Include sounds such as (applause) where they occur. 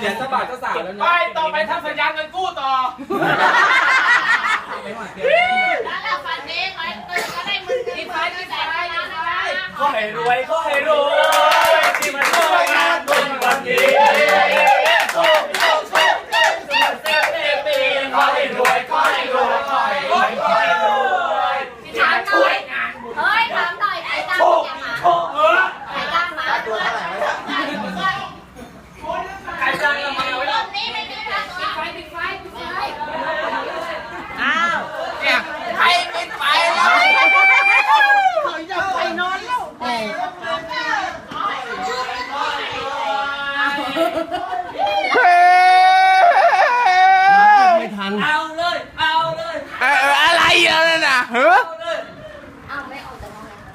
แล้วไปนะต่อไปทำสัญญาเงินกู้ต่อแล้วเราฝันเองไว้ตื่นก็ได้มือถือไฟไฟไฟไฟขอให้รวยขอให้รวย Oh. (laughs)